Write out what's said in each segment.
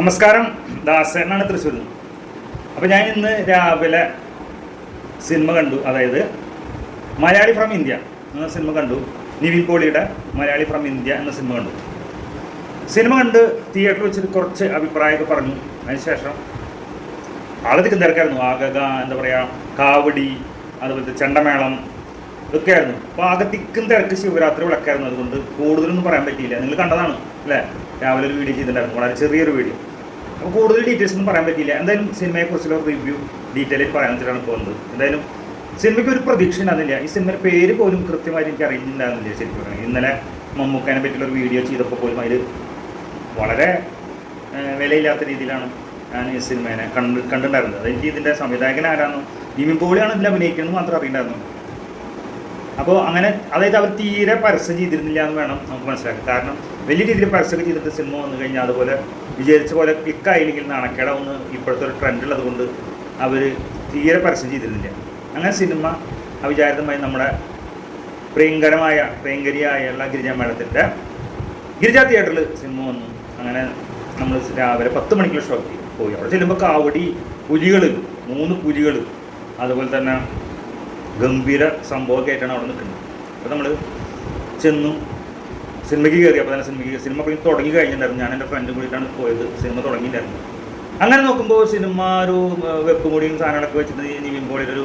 നമസ്കാരം. ദാസനാണ് തൃശ്ശൂർ അപ്പോൾ ഞാൻ ഇന്ന് രാവിലെ സിനിമ കണ്ടു. അതായത് മലയാളി ഫ്രം ഇന്ത്യ എന്ന സിനിമ കണ്ടു. നിവിൻ പോളിയുടെ മലയാളി ഫ്രം ഇന്ത്യ എന്ന സിനിമ കണ്ടു. സിനിമ കണ്ട് തിയേറ്ററിൽ വെച്ചിട്ട് കുറച്ച് അഭിപ്രായമൊക്കെ പറഞ്ഞു. അതിനുശേഷം ആളധികം തിരക്കായിരുന്നു ആകക എന്താ പറയുക കാവടി അതുപോലത്തെ ചെണ്ടമേളം ഇതൊക്കെയായിരുന്നു അപ്പോൾ ആകെ തിക്കും തിരക്ക് ശിവരാത്രി വിളക്കായിരുന്നു. അതുകൊണ്ട് കൂടുതലൊന്നും പറയാൻ പറ്റിയില്ല. നിങ്ങൾ കണ്ടതാണ് അല്ലേ? രാവിലെ ഒരു വീഡിയോ ചെയ്തിട്ടുണ്ടായിരുന്നു. വളരെ ചെറിയൊരു വീഡിയോ അപ്പോൾ കൂടുതൽ ഡീറ്റെയിൽസ് ഒന്നും പറയാൻ പറ്റില്ല എന്തായാലും സിനിമയെ സിനിമയെക്കുറിച്ചുള്ള റിവ്യൂ ഡീറ്റെയിൽ പറയാൻ വെച്ചിട്ടാണ് പോകുന്നത്. എന്തായാലും സിനിമയ്ക്ക് ഒരു പ്രതീക്ഷ ഉണ്ടാകുന്നില്ല ഈ സിനിമയുടെ പേര് പോലും കൃത്യമായിട്ട് എനിക്ക് അറിയുന്നുണ്ടാകുന്നില്ല ശരിക്കും പറഞ്ഞാൽ. ഇന്നലെ മമ്മൂക്കാനെ പറ്റിയുള്ള ഒരു വീഡിയോ ചെയ്തപ്പോൾ പോലും അതിൽ വളരെ വിലയില്ലാത്ത രീതിയിലാണ് ഞാൻ ഈ സിനിമേനെ കണ്ട് കണ്ടിട്ടുണ്ടായിരുന്നത്. എനിക്ക് ഇതിന്റെ സംവിധായകൻ ആരാണെന്നും ഭീമി പോളിയാണ് ഇതിൽ അഭിനയിക്കുന്നത് മാത്രം അറിയണ്ടായിരുന്നു അപ്പോൾ അങ്ങനെ അതായത് അവർ തീരെ പരസ്യം ചെയ്തിരുന്നില്ല എന്ന് വേണം നമുക്ക് മനസ്സിലാക്കാം കാരണം വലിയ രീതിയിൽ പരസ്യമൊക്കെ ചെയ്തിട്ട് സിനിമ വന്നു കഴിഞ്ഞാൽ അതുപോലെ വിചാരിച്ച പോലെ ക്ലിക്കായില്ലെങ്കിൽ നാണക്കേടാവുന്ന ഇപ്പോഴത്തെ ഒരു ട്രെൻഡ് ഉള്ളത് കൊണ്ട് അവർ തീരെ പരസ്യം ചെയ്തിരുന്നില്ല. അങ്ങനെ സിനിമ അവിചാരിതമായി നമ്മുടെ പ്രിയങ്കരമായ പ്രിയങ്കരിയായുള്ള ഗിരിജ മേളത്തിന്റെ ഗിരിജ തിയേറ്ററിൽ സിനിമ വന്നു. അങ്ങനെ നമ്മൾ രാവിലെ പത്ത് മണിക്കുള്ള ഷോക്ക് പോയി. അവിടെ ചെല്ലുമ്പോൾ കാവടി പുലികൾ മൂന്ന് പുലികൾ അതുപോലെ തന്നെ ഗംഭീര സംഭവമൊക്കെ ആയിട്ടാണ് അവിടെ നിൽക്കുന്നത്. അപ്പോൾ നമ്മൾ ചെന്നു സിനിമയ്ക്ക് കയറി അപ്പോൾ തന്നെ സിനിമയ്ക്ക് സിനിമ അപ്പോൾ തുടങ്ങി കഴിഞ്ഞിട്ടുണ്ടായിരുന്നു. ഞാൻ എന്റെ ഫ്രണ്ട് കൂടിയിട്ടാണ് പോയത്. സിനിമ തുടങ്ങിയിട്ടുണ്ടായിരുന്നു. അങ്ങനെ നോക്കുമ്പോൾ സിനിമ ഒരു വെപ്പ് മുടിയും സാധനങ്ങളൊക്കെ വെച്ചിട്ട് ഇനി പോളിയുടെ ഒരു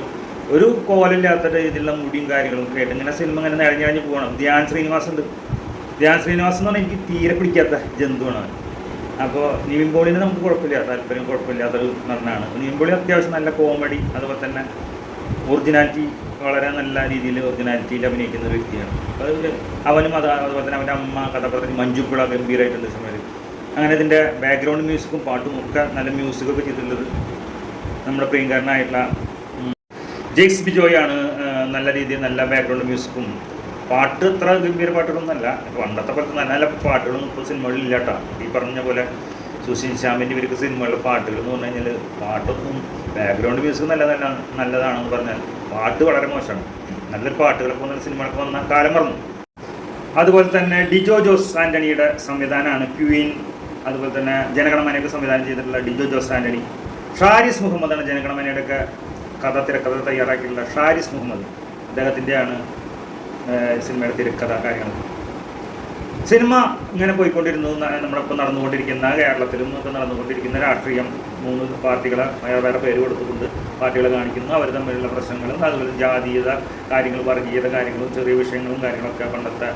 ഒരു കോലില്ലാത്ത രീതിയിലുള്ള മുടിയും കാര്യങ്ങളും കേട്ട് ഇങ്ങനെ സിനിമ ഇങ്ങനെ നിഴഞ്ഞഴിഞ്ഞ് പോകണം ധ്യാൻ ശ്രീനിവാസ് ഉണ്ട്. ധ്യാൻ ശ്രീനിവാസ് എന്ന് പറഞ്ഞാൽ എനിക്ക് തീരെ പിടിക്കാത്ത ജന്തുവാണ് അപ്പോൾ നിവിൻ പോളിന് നമുക്ക് കുഴപ്പമില്ല താല്പര്യം കുഴപ്പമില്ലാത്തൊരു നടനാണ്. നിവിൻ പോളി അത്യാവശ്യം നല്ല കോമഡി അതുപോലെ തന്നെ ഒറിജിനാലിറ്റി വളരെ നല്ല രീതിയിൽ ഒറിജിനാലിറ്റിയിൽ അഭിനയിക്കുന്ന ഒരു വ്യക്തിയാണ്. അപ്പോൾ അവനും അത് അതുപോലെ തന്നെ അവന്റെ അമ്മ കഥാപാത്രത്തിൽ മഞ്ജുപ്പിള ഗംഭീരമായിട്ടുണ്ട് സിനിമയിൽ. അങ്ങനെ ഇതിന്റെ ബാക്ക്ഗ്രൗണ്ട് മ്യൂസിക്കും പാട്ടും ഒക്കെ നല്ല മ്യൂസിക്കൊക്കെ ചെയ്തിട്ടുള്ളത് നമ്മുടെ പ്രിയങ്കരനായിട്ടുള്ള ജെയ്സ് ബിജോയാണ് നല്ല രീതിയിൽ നല്ല ബാക്ക്ഗ്രൗണ്ട് മ്യൂസിക്കും പാട്ട് ഇത്ര ഗംഭീര പാട്ടുകളൊന്നുമല്ല പണ്ടത്തെ പോലത്തെ നല്ല നല്ല പാട്ടുകളൊന്നും ഇപ്പോൾ സിനിമകളിൽ ഇല്ലാട്ടോ ഈ പറഞ്ഞ പോലെ സുശീൽ ശ്യാമിന്റെ ഇവർക്ക് സിനിമകളിലെ പാട്ടുകൾ എന്ന് പറഞ്ഞു കഴിഞ്ഞാൽ പാട്ടൊന്നും ബാക്ക്ഗ്രൗണ്ട് മ്യൂസിക് നല്ല നല്ല നല്ലതാണെന്ന് പറഞ്ഞാൽ പാട്ട് വളരെ മോശമാണ്. നല്ലൊരു പാട്ടുകളൊക്കെ വന്ന സിനിമകളൊക്കെ വന്ന കാലം മറന്നു. അതുപോലെ തന്നെ ഡിജോ ജോസ് ആന്റണിയുടെ സംവിധാനമാണ് ക്യൂയിൻ അതുപോലെ തന്നെ ജനഗണമനയൊക്കെ സംവിധാനം ചെയ്തിട്ടുള്ള ഡിജോ ജോസ് ആന്റണി ഷാരിസ് മുഹമ്മദാണ് ജനഗണമനയുടെ ഒക്കെ കഥ തിരക്കഥ തയ്യാറാക്കിയിട്ടുള്ള ഷാരിസ് മുഹമ്മദ്. അദ്ദേഹത്തിന്റെയാണ് സിനിമയുടെ തിരക്കഥ കാര്യങ്ങൾ സിനിമ ഇങ്ങനെ പോയിക്കൊണ്ടിരുന്നു ന- നമ്മളിപ്പോൾ നടന്നുകൊണ്ടിരിക്കുന്ന കേരളത്തിലും ഒക്കെ നടന്നുകൊണ്ടിരിക്കുന്ന രാഷ്ട്രീയം. മൂന്ന് പാർട്ടികളെ വേറെ വേറെ പേര് കൊടുത്തുകൊണ്ട് പാർട്ടികളെ കാണിക്കുന്നു. അവർ തമ്മിലുള്ള പ്രശ്നങ്ങളും അതുപോലെ ജാതീയത കാര്യങ്ങൾ വർഗീയത കാര്യങ്ങളും ചെറിയ വിഷയങ്ങളും കാര്യങ്ങളൊക്കെ പണ്ടത്തെ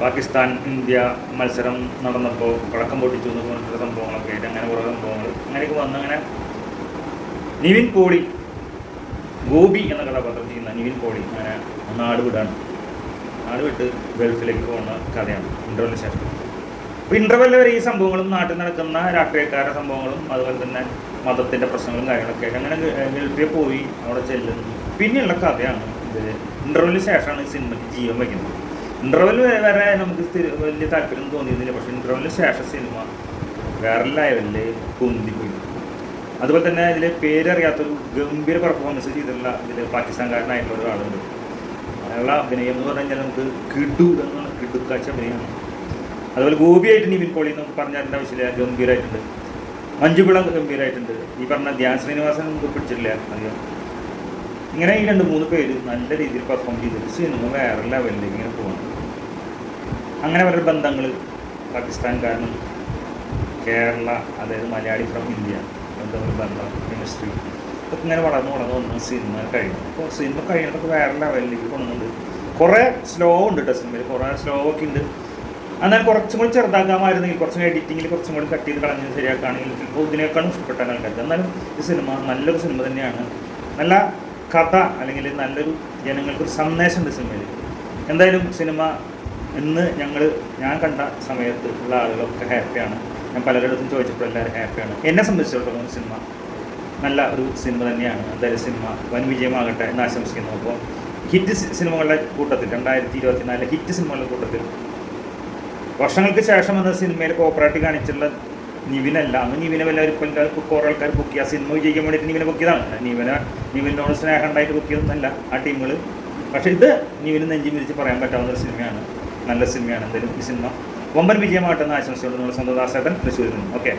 പാകിസ്ഥാൻ ഇന്ത്യ മത്സരം നടന്നപ്പോൾ പഴക്കം പൊട്ടിച്ചു പറഞ്ഞിട്ട് സംഭവങ്ങളൊക്കെ ആയിട്ട് അങ്ങനെ കുറേ സംഭവങ്ങൾ. അങ്ങനെയൊക്കെ വന്ന് അങ്ങനെ നിവിൻ പോളി ഗോപി എന്ന കഥാപാത്രം ചെയ്യുന്ന നിവിൻ പോളി അങ്ങനെ നാട് വിടാണ് നാട് വിട്ട് ഗൾഫിലേക്ക് പോകുന്ന കഥയാണ് ഇന്റർവെല്ലിന് ശേഷം. അപ്പോൾ ഇന്റർവെല്ലിൽ വരെ ഈ സംഭവങ്ങളും നാട്ടിൽ നടക്കുന്ന രാഷ്ട്രീയക്കാരുടെ സംഭവങ്ങളും അതുപോലെ തന്നെ മതത്തിന്റെ പ്രശ്നങ്ങളും കാര്യങ്ങളൊക്കെ അങ്ങനെ ഗൾഫിൽ പോയി അവിടെ ചെല്ലുന്നു. പിന്നെയുള്ള കഥയാണ് ഇത്. ഇന്റർവെല്ലിന് ശേഷമാണ് ഈ സിനിമയ്ക്ക് ജീവൻ വയ്ക്കുന്നത്. ഇന്റർവെൽ വരെ നമുക്ക് വലിയ താല്പര്യം തോന്നിയിരുന്നില്ല. പക്ഷേ ഇന്റർവെല്ലിന് ശേഷം സിനിമ വേറെ ലെവലിൽ പൊന്തിപ്പോയി. അതുപോലെ തന്നെ ഇതിൽ പേരറിയാത്തൊരു ഗംഭീര പെർഫോമൻസ് ചെയ്തിട്ടുള്ള ഇതിൽ പാകിസ്ഥാൻകാരനായിട്ടുള്ള ഒരാളുണ്ട്. അയാളുടെ അഭിനയം എന്ന് പറഞ്ഞു കഴിഞ്ഞാൽ നമുക്ക് കിടു എന്നാണ് കിടുക്കാച്ച അഭിനയമാണ് അതുപോലെ ഗോപിയായിട്ട് നിവിൻ പോളി നമുക്ക് പറഞ്ഞതിന്റെ ആവശ്യമില്ല ഗംഭീരമായിട്ടുണ്ട് മഞ്ജുപിളം ഗംഭീരമായിട്ടുണ്ട് ഈ പറഞ്ഞ ധ്യാൻ ശ്രീനിവാസൻ നമുക്ക് പിടിച്ചിട്ടില്ല അറിയാം ഇങ്ങനെ ഈ രണ്ട് മൂന്ന് പേര് നല്ല രീതിയിൽ പെർഫോം ചെയ്തിട്ട് സിനിമ വേറെ ലെവലിലേക്ക് ഇങ്ങനെ പോകണം അങ്ങനെ അവരുടെ ബന്ധങ്ങൾ പാകിസ്ഥാൻ കാരണം കേരള അതായത് മലയാളി ഫ്രം ഇന്ത്യ ബന്ധങ്ങൾ ബന്ധം കെമിസ്ട്രി ഇതൊക്കെ ഇങ്ങനെ വളർന്ന് വളർന്ന് വന്ന് സിനിമ കഴിഞ്ഞു. അപ്പോൾ സിനിമ കഴിഞ്ഞിട്ടൊക്കെ വേറെ ലെവലിലേക്ക് കൊണ്ടുണ്ട് കുറേ സ്ലോ ഉണ്ട് കേട്ടോ സിനിമയിൽ കുറേ സ്ലോ ഒക്കെ ഉണ്ട്. എന്നാൽ കുറച്ചും കൂടി ചെറുതാക്കാമായിരുന്നെങ്കിൽ കുറച്ചും എഡിറ്റിങ്ങിൽ കുറച്ചും കൂടി കട്ട് ചെയ്ത് കളഞ്ഞ് ശരിയാക്കുകയാണെങ്കിൽ ചിലപ്പോൾ ഇതിനേക്കാളും ഇഷ്ടപ്പെട്ട ആൾക്കാർക്ക് എന്നാലും ഈ സിനിമ നല്ലൊരു സിനിമ തന്നെയാണ്. നല്ല കഥ അല്ലെങ്കിൽ നല്ലൊരു ജനങ്ങൾക്കൊരു സന്ദേശമുണ്ട് സിനിമയിൽ എന്തായാലും സിനിമ ഇന്ന് ഞങ്ങൾ ഞാൻ കണ്ട സമയത്ത് ഉള്ള ആളുകളൊക്കെ ഹാപ്പിയാണ് ഞാൻ പലരിടത്തും ചോദിച്ചപ്പോൾ എല്ലാവരും ഹാപ്പിയാണ് എന്നെ സംബന്ധിച്ചിടത്തോളം സിനിമ നല്ല ഒരു സിനിമ തന്നെയാണ്. എന്തായാലും സിനിമ വൻ വിജയമാകട്ടെ എന്ന് ആശംസിക്കുന്നു. അപ്പോൾ ഹിറ്റ് സിനിമകളുടെ കൂട്ടത്തിൽ രണ്ടായിരത്തി ഇരുപത്തിനാലിലെ ഹിറ്റ് സിനിമകളുടെ കൂട്ടത്തിൽ വർഷങ്ങൾക്ക് ശേഷം എന്ന സിനിമയിൽ കോപ്പറേറ്റ് കാണിച്ചിട്ടുള്ള നിവിനല്ല. അന്ന് നിവിനെ വല്ല ഒരു കുറേ ആൾക്കാർ ബുക്ക് ചെയ്യുക സിനിമ വിജയിക്കാൻ വേണ്ടിയിട്ട് നിവിനെ ബുക്ക് ചെയ്താണ് നിവിനെ നിവിനോട് സ്നേഹം ഉണ്ടായിട്ട് ബുക്ക് ചെയ്തൊന്നല്ല ആ ടീമുകൾ പക്ഷേ ഇത് നിവിന് നെഞ്ചി മിരിച്ച് പറയാൻ പറ്റാവുന്ന ഒരു സിനിമയാണ്. നല്ല സിനിമയാണ്. എന്തായാലും ഈ സിനിമ വമ്പൻ വിജയമാകട്ടെ എന്ന് ആശംസിച്ചുകൊണ്ട് നമ്മുടെ സ്വന്തം ദാസേട്ടൻ തൃശ്ശൂരിൽ നിന്നും. ഓക്കെ.